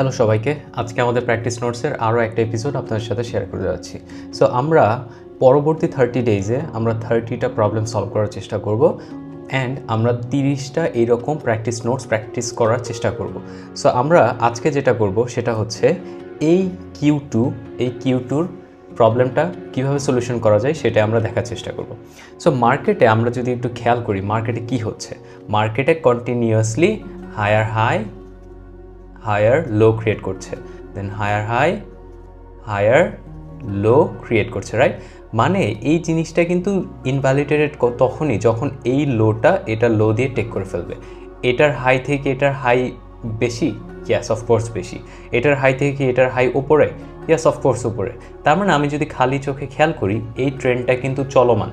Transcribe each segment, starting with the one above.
Hello সবাইকে, আজকে আমাদের প্র্যাকটিস নোটসের আরও একটা এপিসোড আপনাদের সাথে শেয়ার করে যাচ্ছি। সো আমরা পরবর্তী থার্টি ডেইজে আমরা থার্টিটা প্রবলেম সলভ করার চেষ্টা করব অ্যান্ড আমরা তিরিশটা এইরকম প্র্যাকটিস নোটস প্র্যাকটিস করার চেষ্টা করব। সো আমরা আজকে যেটা করব সেটা হচ্ছে এই কিউ টু এই কিউ টুর প্রবলেমটা কীভাবে সলিউশন করা যায় সেটা আমরা দেখার চেষ্টা করব। সো মার্কেটে আমরা যদি একটু খেয়াল করি মার্কেটে কি হচ্ছে? মার্কেটে continuously higher high higher low create করছে। Then higher high higher low create করছে রাইট মানে এই জিনিসটা কিন্তু ইনভ্যালিডেটেড তখনই যখন এই লোটা এটা লো দিয়ে টেক করে ফেলবে। এটার হাই থেকে এটার হাই বেশি? ইয়াস অফকোর্স বেশি। এটার হাই থেকে এটার হাই উপরে? ইয়াস অফকোর্স উপরে। তার মানে আমি যদি খালি চোখে খেয়াল করি, এই ট্রেন্ডটা কিন্তু চলমান।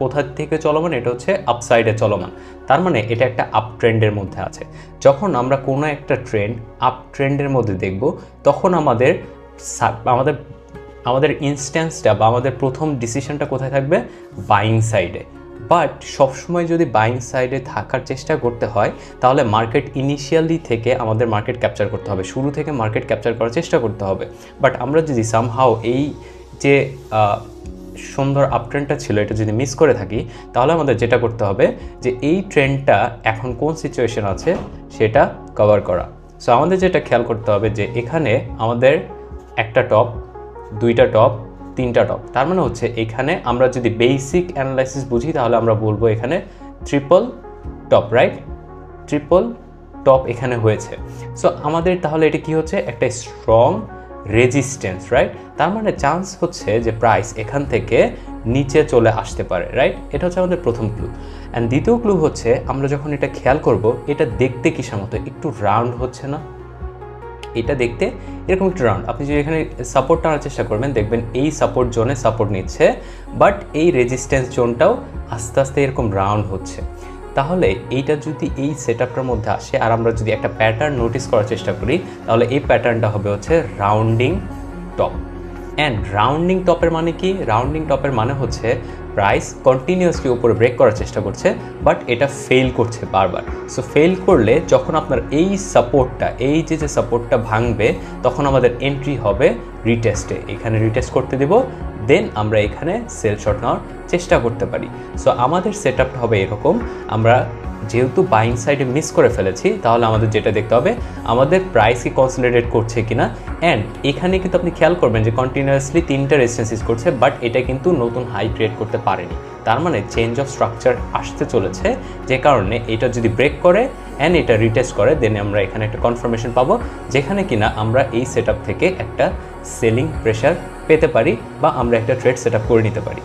কোথা থেকে চলমান, এটা হচ্ছে আপসাইডে চলমান। তার মানে এটা একটা আপ ট্রেন্ডের মধ্যে আছে। যখন আমরা কোনো একটা ট্রেন্ড আপ ট্রেন্ডের মধ্যে দেখব, তখন আমাদের আমাদের আমাদের ইনস্ট্যান্সটা বা আমাদের প্রথম ডিসিশনটা কোথায় থাকবে? বাইং সাইডে বাট সবসময় যদি বাইং সাইডে থাকার চেষ্টা করতে হয়, তাহলে মার্কেট ইনিশিয়ালি থেকে আমাদের মার্কেট ক্যাপচার করতে হবে। শুরু থেকে মার্কেট ক্যাপচার করার চেষ্টা করতে হবে। বাট আমরা যদি সামহাও এই যে সুন্দর আপট্রেন্ডটা ছিল, এটা যদি মিস করে থাকি, তাহলে আমাদের যেটা করতে হবে যে এই ট্রেন্ডটা এখন কোন সিচুয়েশন আছে সেটা কভার করা। সো আমাদের যেটা খেয়াল করতে হবে যে এখানে আমাদের একটা টপ দুইটা টপ তিনটা টপ তার মানে হচ্ছে এখানে আমরা যদি বেসিক অ্যানালাইসিস বুঝি, তাহলে আমরা বলব এখানে triple top right triple top এখানে হয়েছে। সো আমাদের তাহলে এটা কি হচ্ছে? একটা স্ট্রং রেজিস্ট্যান্স রাইট তার মানে চান্স হচ্ছে যে প্রাইস এখান থেকে নিচে চলে আসতে পারে রাইট এটা হচ্ছে আমাদের প্রথম ক্লু অ্যান্ড দ্বিতীয় ক্লু হচ্ছে আমরা যখন এটা খেয়াল করব, এটা দেখতে কিসের মতো একটু রাউন্ড হচ্ছে না? এটা দেখতে এরকম একটু রাউন্ড আপনি যদি এখানে সাপোর্ট টানার চেষ্টা করবেন, দেখবেন এই সাপোর্ট জোনে সাপোর্ট নিচ্ছে বাট এই রেজিস্ট্যান্স জোনটাও আস্তে আস্তে এরকম রাউন্ড হচ্ছে। তাহলে এইটা যদি এই সেট আপটার মধ্যে আসে, আর আমরা যদি একটা প্যাটার্ন নোটিস করার চেষ্টা করি, তাহলে এই প্যাটার্নটা হবে হচ্ছে রাউন্ডিং টপ অ্যান্ড রাউন্ডিং টপের মানে কি? রাউন্ডিং টপের মানে হচ্ছে প্রাইস কন্টিনিউয়াসলি উপরে ব্রেক করার চেষ্টা করছে বাট এটা ফেল করছে বারবার। সো ফেল করলে যখন আপনার এই সাপোর্টটা এই যে যে সাপোর্টটা ভাঙবে, তখন আমাদের এন্ট্রি হবে রিটেস্টে এখানে রিটেস্ট করতে দেব দেন আমরা এখানে সেল শট নেওয়ার চেষ্টা করতে পারি। সো আমাদের সেট হবে এরকম। আমরা যেহেতু বাইং সাইডে মিস করে ফেলেছি, তাহলে আমাদের যেটা দেখতে হবে, আমাদের প্রাইস কি কনসলিডেট করছে কিনা? অ্যান্ড এখানে কিন্তু আপনি খেয়াল করবেন যে কন্টিনিউয়াসলি তিনটা রেজিস্ট্যান্স করছে বাট এটা কিন্তু নতুন হাই ক্রিয়েট করতে পারেনি। তার মানে চেঞ্জ অফ স্ট্রাকচার আসতে চলেছে, যে কারণে এটা যদি ব্রেক করে অ্যান্ড এটা রিটেস্ট করে দেন আমরা এখানে একটা কনফার্মেশন পাবো, যেখানে কিনা আমরা এই সেট থেকে একটা সেলিং প্রেশার পেতে পারি বা আমরা একটা ট্রেড সেট করে নিতে পারি।